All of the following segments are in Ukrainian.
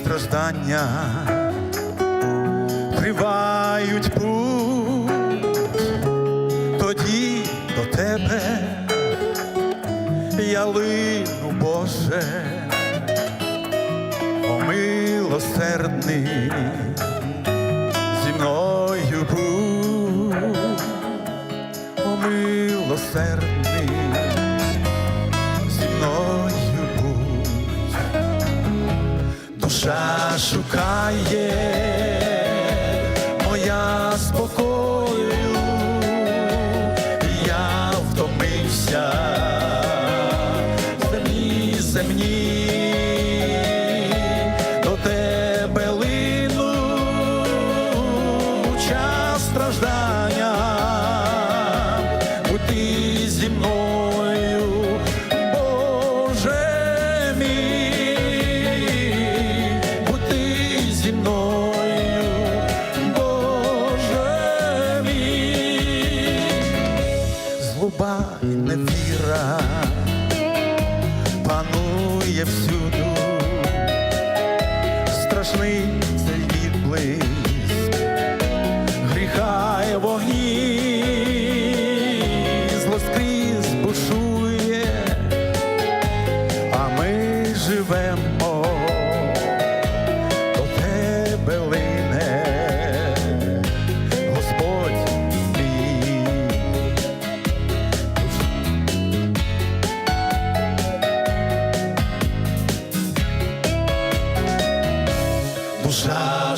страждання. Тривають путь, тоді до тебе. Я лину, Боже, о милосердний зі мною будь, о милосердний зі мною душа шукає моя спокою, я втомився землі земні злоба і невіра. Панує всюду,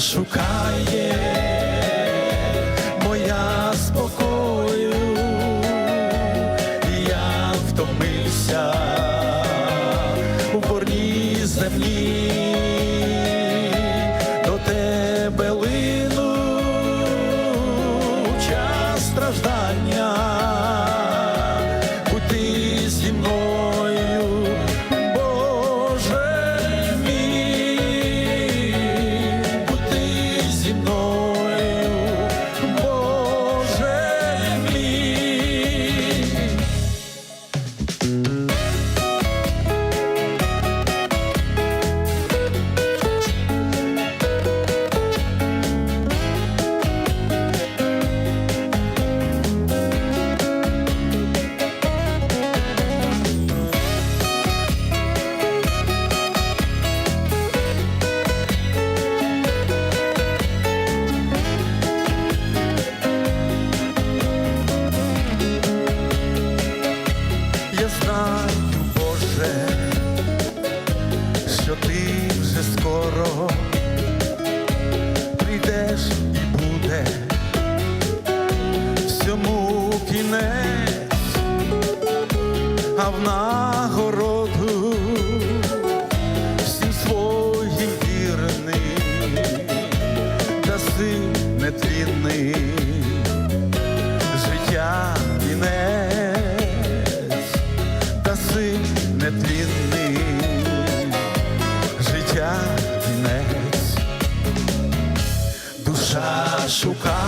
шукає моя спокою, я втомився у борній землі, а в нагороду всім своїм вірним даси нетлінний життя вінець, даси нетлінний життя вінець, душа шукає